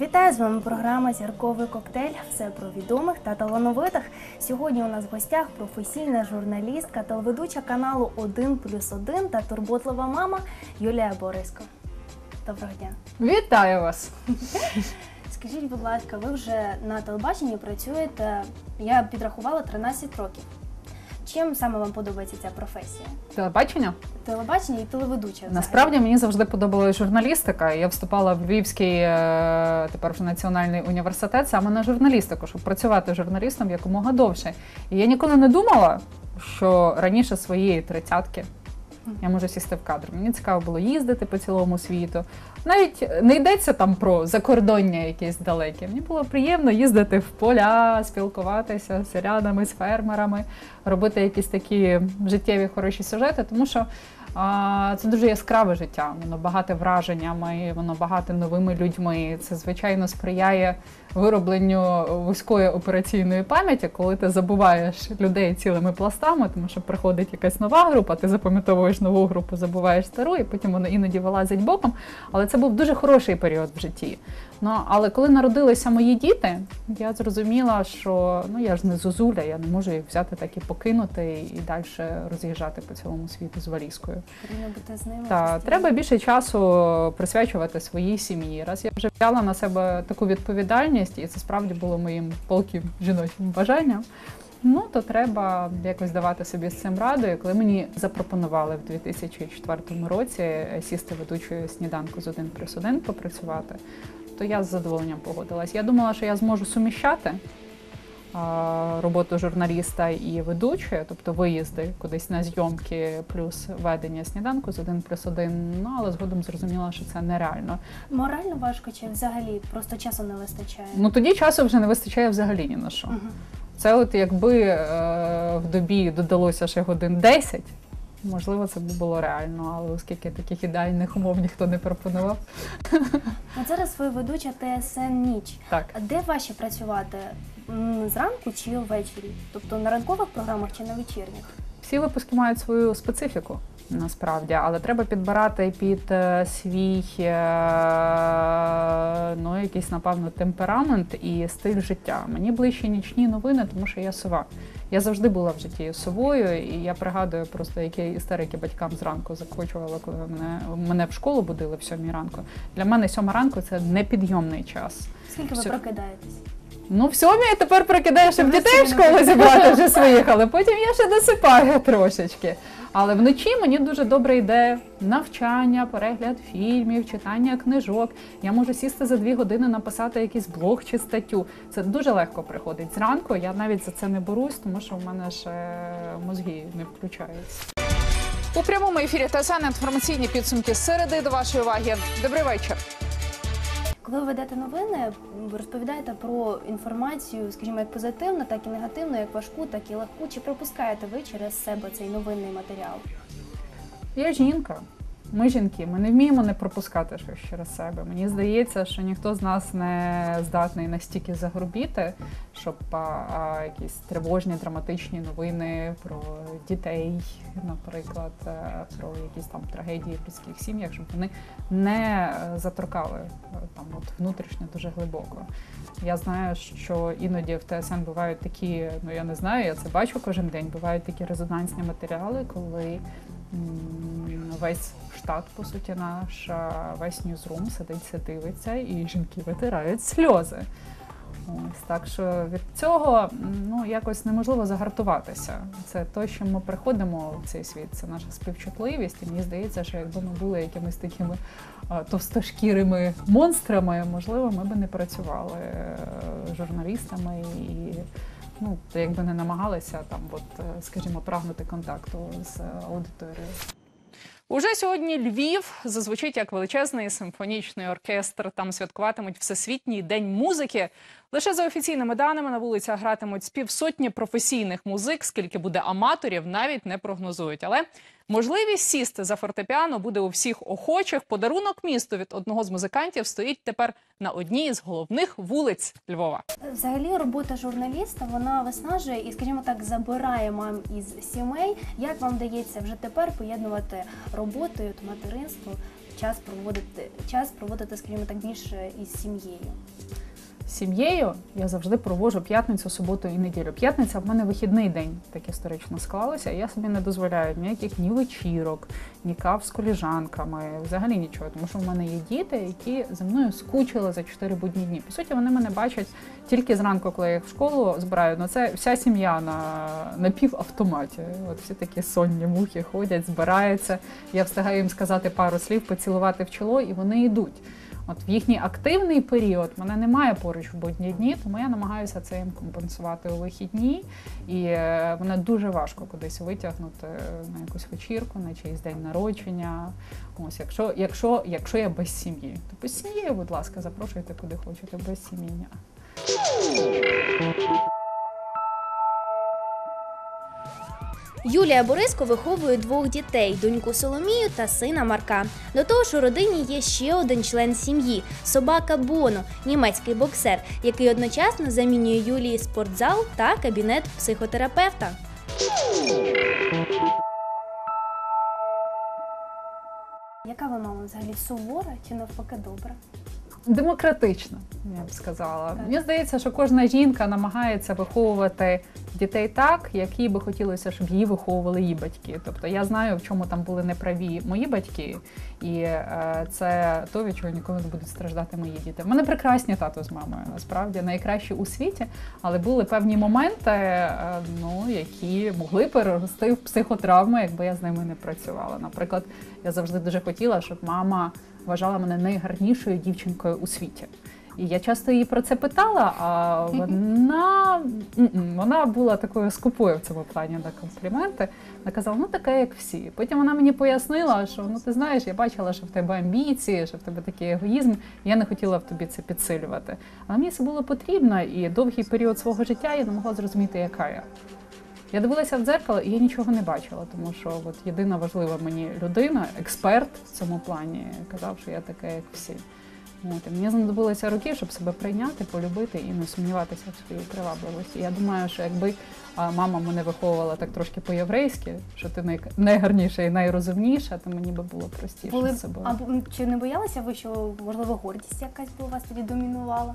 Вітаю з вами програма Зірковий коктейль. Все про відомих та талановитих. Сьогодні у нас в гостях професійна журналістка, телеведуча каналу 1 плюс 1 та турботлива мама Юлія Бориско. Доброго дня. Вітаю вас! Скажіть, будь ласка, ви вже на телебаченні працюєте, я підрахувала 13 років. Чим саме вам подобається ця професія? Телебачення. Телебачення і телеведуча. взагалі. Насправді мені завжди подобалася журналістика. Я вступала в Львівський е, тепер вже національний університет саме на журналістику, щоб працювати журналістом якомога довше. І я ніколи не думала, що раніше своєї тридцятки я можу сісти в кадр. Мені цікаво було їздити по цілому світу. Навіть не йдеться там про закордоння якесь далеке. Мені було приємно їздити в поля, спілкуватися з селянами, з фермерами, робити якісь такі життєві хороші сюжети, тому що це дуже яскраве життя. Воно багате враженнями, воно багате новими людьми. Це звичайно сприяє виробленню вузької операційної пам'яті, коли ти забуваєш людей цілими пластами, тому що приходить якась нова група, ти запам'ятовуєш нову групу, забуваєш стару, і потім воно іноді вилазить боком. Але це був дуже хороший період в житті. Ну але коли народилися мої діти, я зрозуміла, що ну я ж не зозуля, я не можу їх взяти так і покинути і далі роз'їжджати по цілому світу з валізкою. Потрібно бути з ними. Та треба більше часу присвячувати своїй сім'ї. Раз я вже взяла на себе таку відповідальність, і це справді було моїм полким жіночим бажанням. Ну то треба якось давати собі з цим раду. І коли мені запропонували в 2004 році сісти ведучою сніданку з 1 плюс 1 попрацювати, то я з задоволенням погодилась. Я думала, що я зможу суміщати роботу журналіста і ведучої, тобто виїзди кудись на зйомки, плюс ведення сніданку з 1 плюс 1, ну але згодом зрозуміла, що це нереально. Морально важко чи взагалі просто часу не вистачає? Ну тоді часу вже не вистачає взагалі ні на що. Мгм. Це от якби е, в добі додалося ще годин 10, можливо, це б було реально, але оскільки таких ідеальних умов ніхто не пропонував. От зараз ви ведуча ТСН ніч. Так. А де важче працювати? Зранку чи ввечері? Тобто на ранкових програмах чи на вечірніх? Всі випуски мають свою специфіку насправді, але треба підбирати під е, свій е, ну, якийсь, напевно, темперамент і стиль життя. Мені ближче нічні новини, тому що я сова. Я завжди була в житті совою, і я пригадую просто, які істерики батькам зранку закочували, коли мене, мене в школу будили в сьомій ранку. Для мене сьома ранку це непідйомний час. Скільки ви Все. прокидаєтесь? Ну, в сьомій я тепер прокидаю, щоб дітей в школу зібрати вже своїх, але потім я ще досипаю трошечки. Але вночі мені дуже добре йде навчання, перегляд фільмів, читання книжок. Я можу сісти за дві години, написати якийсь блог чи статтю. Це дуже легко приходить. Зранку я навіть за це не борусь, тому що в мене ще мозги не включаються. У прямому ефірі ТСН інформаційні підсумки середи до вашої уваги. Добрий вечір. Коли ви ведете новини, ви розповідаєте про інформацію, скажімо, як позитивну, так і негативну, як важку, так і легку. Чи пропускаєте ви через себе цей новинний матеріал? Я жінка. Ми жінки, ми не вміємо не пропускати щось через себе. Мені здається, що ніхто з нас не здатний настільки загрубіти, щоб а, а, якісь тривожні, драматичні новини про дітей, наприклад, е, про якісь там трагедії в людських сім'ях, щоб вони не е, заторкали е, там от внутрішньо дуже глибоко. Я знаю, що іноді в ТСН бувають такі, ну я не знаю, я це бачу кожен день. Бувають такі резонансні матеріали, коли м, весь штат, по суті, наш, весь ньюзрум сидить, це дивиться, і жінки витирають сльози. Ось так що від цього ну якось неможливо загартуватися. Це те, що ми приходимо в цей світ, це наша співчутливість. І мені здається, що якби ми були якимись такими товстошкірими монстрами, можливо, ми би не працювали е, журналістами і. Ну, якби не намагалися там, от, е, скажімо, прагнути контакту з е, аудиторією. Уже сьогодні Львів зазвучить як величезний симфонічний оркестр. Там святкуватимуть всесвітній день музики. Лише за офіційними даними на вулицях гратимуть з півсотні професійних музик. Скільки буде аматорів, навіть не прогнозують. Але Можливість сісти за фортепіано буде у всіх охочих. Подарунок місту від одного з музикантів стоїть тепер на одній з головних вулиць Львова. Взагалі, робота журналіста вона виснажує і, скажімо так, забирає мам із сімей. Як вам вдається вже тепер поєднувати роботу і материнство, час проводити час проводити, скажімо так, більше із сім'єю? Сім'єю я завжди проводжу п'ятницю, суботу і неділю. П'ятниця в мене вихідний день, так історично склалося. Я собі не дозволяю ніяких ні вечірок, ні кав з коліжанками, взагалі нічого. Тому що в мене є діти, які за мною скучили за чотири будні дні. По суті, вони мене бачать тільки зранку, коли я їх в школу збираю. Ну це вся сім'я на, на півавтоматі. От всі такі сонні мухи ходять, збираються. Я встигаю їм сказати пару слів, поцілувати в чоло, і вони йдуть. От в їхній активний період мене немає поруч в будні дні, тому я намагаюся це їм компенсувати у вихідні. І е, мене дуже важко кудись витягнути на якусь вечірку, на чийсь день народження. Ось, якщо, якщо, якщо я без сім'ї, то без сім'ї, будь ласка, запрошуйте куди хочете, без сім'ї. Юлія Бориско виховує двох дітей: доньку Соломію та сина Марка. До того ж, у родині є ще один член сім'ї собака Боно, німецький боксер, який одночасно замінює Юлії спортзал та кабінет психотерапевта. Яка ви мама взагалі сувора чи навпаки добра? Демократично, я б сказала. Так. Мені здається, що кожна жінка намагається виховувати дітей так, як їй би хотілося, щоб її виховували її батьки. Тобто я знаю, в чому там були неправі мої батьки, і е, це то, від чого ніколи не будуть страждати мої діти. В мене прекрасні тато з мамою, насправді найкращі у світі, але були певні моменти, е, ну які могли перерости в психотравми, якби я з ними не працювала. Наприклад, я завжди дуже хотіла, щоб мама вважала мене найгарнішою дівчинкою у світі. І я часто її про це питала, а вона, вона була такою скупою в цьому плані на компліменти. Вона казала, ну така, як всі. Потім вона мені пояснила, що ну ти знаєш, я бачила, що в тебе амбіції, що в тебе такий егоїзм. Я не хотіла в тобі це підсилювати. Але мені це було потрібно, і довгий період свого життя я не могла зрозуміти, яка я. Я дивилася в дзеркало, і я нічого не бачила, тому що от єдина важлива мені людина, експерт в цьому плані, казав, що я така, як всі. От, і мені знадобилося роки, щоб себе прийняти, полюбити і не сумніватися в своїй привабливості. Я думаю, що якби мама мене виховувала так трошки по-єврейськи, що ти най- найгарніша і найрозумніша, то мені би було простіше Були з собою. А чи не боялися ви, що можливо гордість якась би у вас тоді домінувала?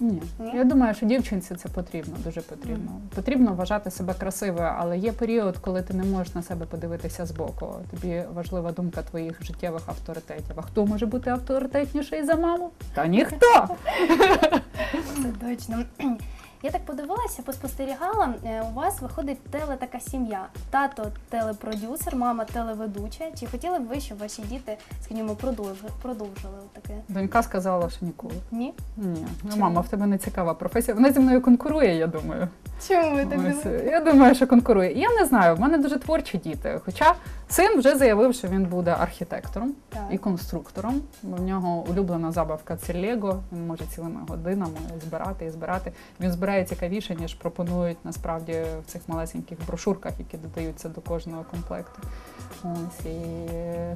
Ні. Ні? Я думаю, що дівчинці це потрібно, дуже потрібно. Потрібно вважати себе красивою, але є період, коли ти не можеш на себе подивитися збоку. Тобі важлива думка твоїх життєвих авторитетів. А хто може бути авторитетніший за маму? Та ніхто. Це точно. Я так подивилася, поспостерігала. е, У вас виходить теле така сім'я. Тато телепродюсер, мама телеведуча. Чи хотіли б ви, щоб ваші діти, скажімо, продовжили, продовжили таке? Донька сказала, що ніколи. Ні? Ні, ну Чому? мама, в тебе не цікава професія. Вона зі мною конкурує, я думаю. Чому ви так Ось, думаєте? я думаю, що конкурує. Я не знаю, в мене дуже творчі діти. Хоча син вже заявив, що він буде архітектором Так. і конструктором. В нього улюблена забавка це Лего. Він може цілими годинами збирати і збирати. Він збирає цікавіше, ніж пропонують насправді в цих малесеньких брошурках, які додаються до кожного комплекту. Ось і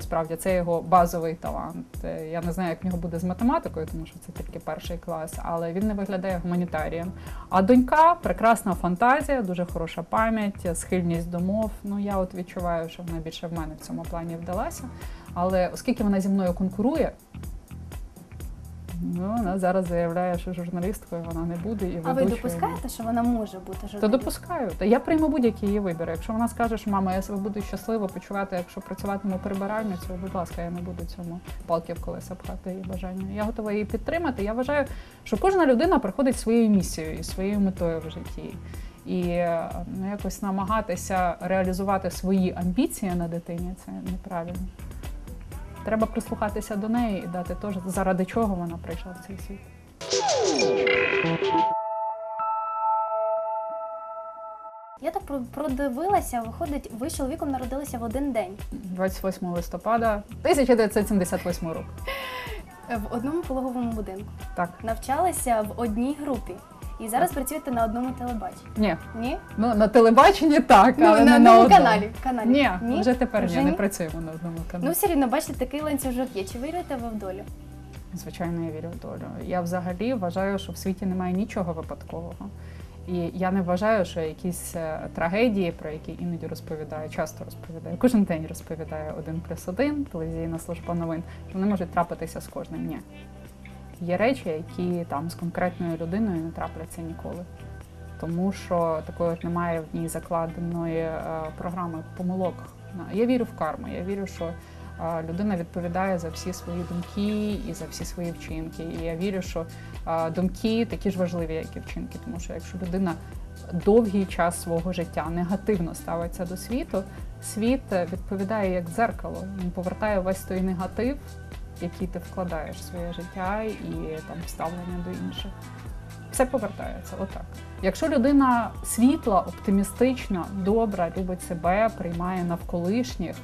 справді це його базовий талант. Е, Я не знаю, як в нього буде з математикою, тому що це тільки перший клас, але він не виглядає гуманітарієм. А донька прекрасна фантазія, дуже хороша пам'ять, схильність до мов. Ну я от відчуваю, що вона більше в мене в цьому плані вдалася. Але оскільки вона зі мною конкурує, ну вона зараз заявляє, що журналісткою вона не буде і А ви ведучою. допускаєте, що вона може бути Та допускаю. Та я прийму будь-які її вибір. Якщо вона скаже, що мама, я себе буду щасливо почувати, якщо працюватиму прибиральницю, будь ласка, я не буду цьому палки в колеса пхати її бажання. Я готова її підтримати. Я вважаю, що кожна людина приходить своєю місією і своєю метою в житті. І ну, якось намагатися реалізувати свої амбіції на дитині це неправильно. Треба прислухатися до неї і дати теж, заради чого вона прийшла в цей світ. Я так продивилася, виходить, ви з чоловіком народилися в один день 28 листопада 1978 року. в одному пологовому будинку. Так. Навчалися в одній групі. І зараз працюєте на одному телебаченні. Ні, Ні? ну на телебаченні так, Ну, але на не на одному. каналі. каналі. Ні, вже тепер Вже ні, не ні? працюємо на одному каналі. Ну, все рівно, бачите, такий ланцюжок є. Чи вірите ви в долю? Звичайно, я вірю в долю. Я взагалі вважаю, що в світі немає нічого випадкового. І я не вважаю, що якісь е, трагедії, про які іноді розповідаю, часто розповідаю, кожен день розповідає один плюс один, телевізійна служба новин, що вони можуть трапитися з кожним. Ні. Є речі, які там з конкретною людиною не трапляться ніколи. Тому що такої немає в ній закладеної е, програми помилок. Я вірю в карму, я вірю, що а, людина відповідає за всі свої думки і за всі свої вчинки. І я вірю, що а, думки такі ж важливі, як і вчинки. Тому що якщо людина довгий час свого життя негативно ставиться до світу, світ е, відповідає як дзеркало. Він повертає весь той негатив, який ти вкладаєш в своє життя і там ставлення до інших. Все повертається отак. Якщо людина світла, оптимістична, добра, любить себе, приймає навколишніх,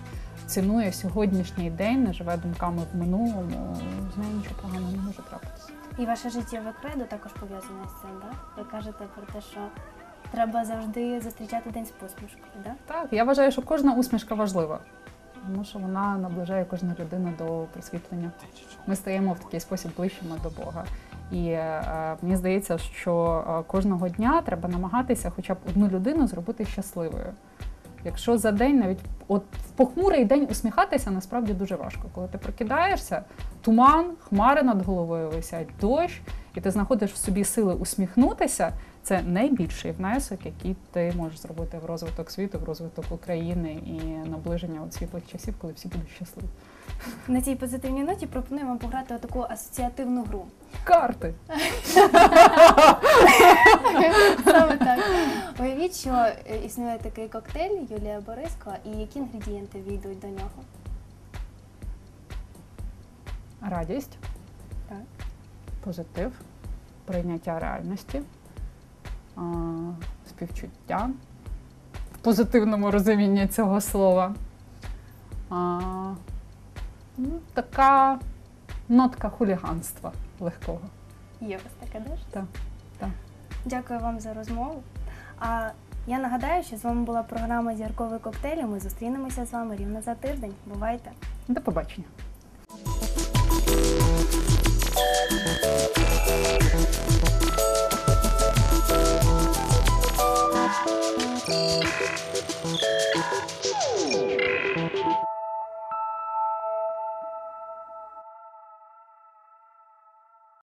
цінує сьогоднішній день, не живе думками в минулому, з нею нічого поганого не може трапитися. І ваше життєве кредо також пов'язане з цим, так? Ви кажете про те, що треба завжди зустрічати день з посмішкою, так? Так, я вважаю, що кожна усмішка важлива, тому що вона наближає кожну людину до просвітлення. Ми стаємо в такий спосіб ближчими до Бога. І е, мені здається, що е, кожного дня треба намагатися хоча б одну людину зробити щасливою. Якщо за день навіть от в похмурий день усміхатися насправді дуже важко. Коли ти прокидаєшся, туман, хмари над головою висять, дощ, і ти знаходиш в собі сили усміхнутися, це найбільший внесок, який ти можеш зробити в розвиток світу, в розвиток України і наближення от світлих часів, коли всі будуть щасливі. На цій позитивній ноті пропоную вам пограти таку асоціативну гру. Карти. Саме так. Уявіть, що е, існує такий коктейль Юлія Бориско, і які інгредієнти війдуть до нього. Радість, Так. позитив, прийняття реальності, співчуття в позитивному розумінні цього слова. А, ну, така нотка хуліганства легкого. Є у вас таке теж? Так, так. Дякую вам за розмову. А я нагадаю, що з вами була програма Зірковий коктейль. і Ми зустрінемося з вами рівно за тиждень. Бувайте! До побачення.